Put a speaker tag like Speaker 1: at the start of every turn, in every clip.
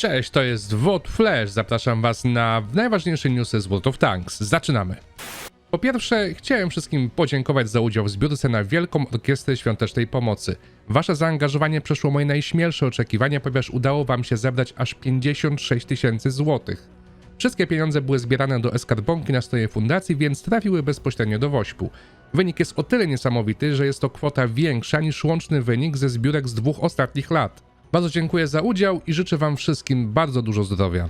Speaker 1: Cześć, to jest WOT Flash. Zapraszam Was na najważniejsze newsy z World of Tanks. Zaczynamy. Po pierwsze, chciałem wszystkim podziękować za udział w zbiórce na Wielką Orkiestrę Świątecznej Pomocy. Wasze zaangażowanie przeszło moje najśmielsze oczekiwania, ponieważ udało Wam się zebrać aż 56 tysięcy złotych. Wszystkie pieniądze były zbierane do eskarbonki na stronie fundacji, więc trafiły bezpośrednio do Wośpu. Wynik jest o tyle niesamowity, że jest to kwota większa niż łączny wynik ze zbiórek z dwóch ostatnich lat. Bardzo dziękuję za udział i życzę Wam wszystkim bardzo dużo zdrowia.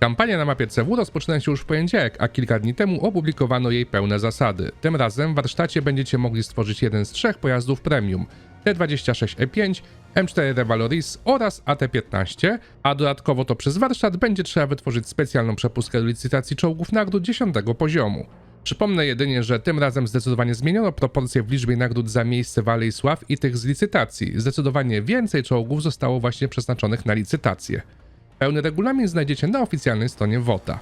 Speaker 1: Kampania na mapie CW rozpoczyna się już w poniedziałek, a kilka dni temu opublikowano jej pełne zasady. Tym razem w warsztacie będziecie mogli stworzyć jeden z trzech pojazdów premium T26E5, M4 Revaloris oraz AT15, a dodatkowo to przez warsztat będzie trzeba wytworzyć specjalną przepustkę do licytacji czołgów nagród 10 poziomu. Przypomnę jedynie, że tym razem zdecydowanie zmieniono proporcje w liczbie nagród za miejsce wale i sław i tych z licytacji. Zdecydowanie więcej czołgów zostało właśnie przeznaczonych na licytację. Pełny regulamin znajdziecie na oficjalnej stronie WOTA.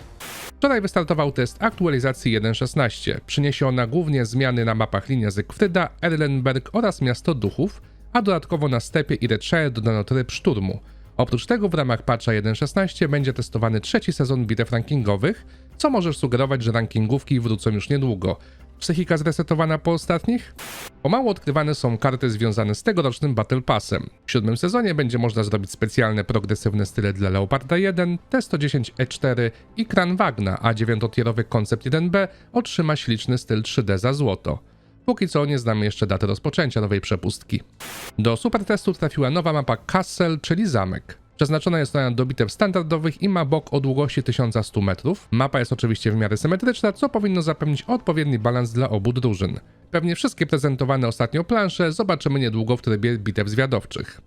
Speaker 1: Wczoraj wystartował test aktualizacji 1.16. Przyniesie ona głównie zmiany na mapach Linia Zygfryda, Erlenberg oraz Miasto Duchów, a dodatkowo na stepie i Recze dodano tryb szturmu. Oprócz tego w ramach patcha 1.16 będzie testowany trzeci sezon bitew rankingowych, co może sugerować, że rankingówki wrócą już niedługo. Psychika zresetowana po ostatnich? Pomału odkrywane są karty związane z tegorocznym Battle Passem. W siódmym sezonie będzie można zrobić specjalne progresywne style dla Leoparda 1, T110E4 i Kran Wagna, a dziewiątotierowy koncept 1B otrzyma śliczny styl 3D za złoto. Póki co nie znamy jeszcze daty rozpoczęcia nowej przepustki. Do supertestu trafiła nowa mapa Castle, czyli zamek. Przeznaczona jest ona do bitew standardowych i ma bok o długości 1100 metrów. Mapa jest oczywiście w miarę symetryczna, co powinno zapewnić odpowiedni balans dla obu drużyn. Pewnie wszystkie prezentowane ostatnio plansze zobaczymy niedługo w trybie bitew zwiadowczych.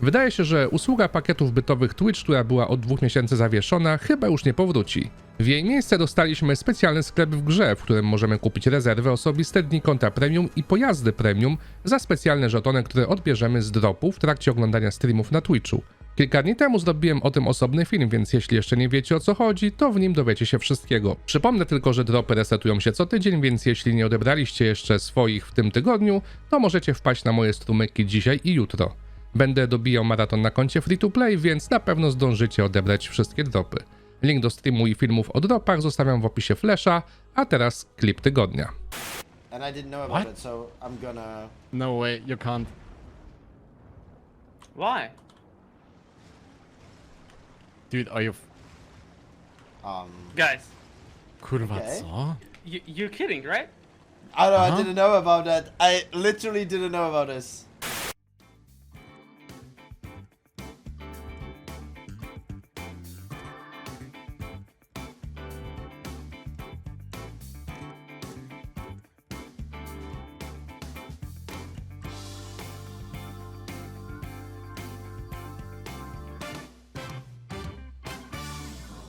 Speaker 1: Wydaje się, że usługa pakietów bytowych Twitch, która była od dwóch miesięcy zawieszona, chyba już nie powróci. W jej miejsce dostaliśmy specjalny sklep w grze, w którym możemy kupić rezerwy osobiste, dni konta premium i pojazdy premium za specjalne żetony, które odbierzemy z dropu w trakcie oglądania streamów na Twitchu. Kilka dni temu zrobiłem o tym osobny film, więc jeśli jeszcze nie wiecie o co chodzi, to w nim dowiecie się wszystkiego. Przypomnę tylko, że dropy resetują się co tydzień, więc jeśli nie odebraliście jeszcze swoich w tym tygodniu, to możecie wpaść na moje strumyki dzisiaj i jutro. Będę dobijał maraton na koncie free to play, więc na pewno zdążycie odebrać wszystkie dropy. Link do streamu i filmów o dropach zostawiam w opisie Flasha, a teraz klip tygodnia.
Speaker 2: And I didn't know about
Speaker 3: What?
Speaker 2: it, so I'm gonna.
Speaker 3: No way, you can't.
Speaker 4: Why?
Speaker 3: Dude, are you... f-
Speaker 2: Um,
Speaker 4: Guys,
Speaker 3: Kurwa,
Speaker 2: Okay.
Speaker 4: you, you're kidding, right?
Speaker 2: I don't know.
Speaker 3: Uh-huh.
Speaker 2: I didn't know about that. I literally didn't know about this.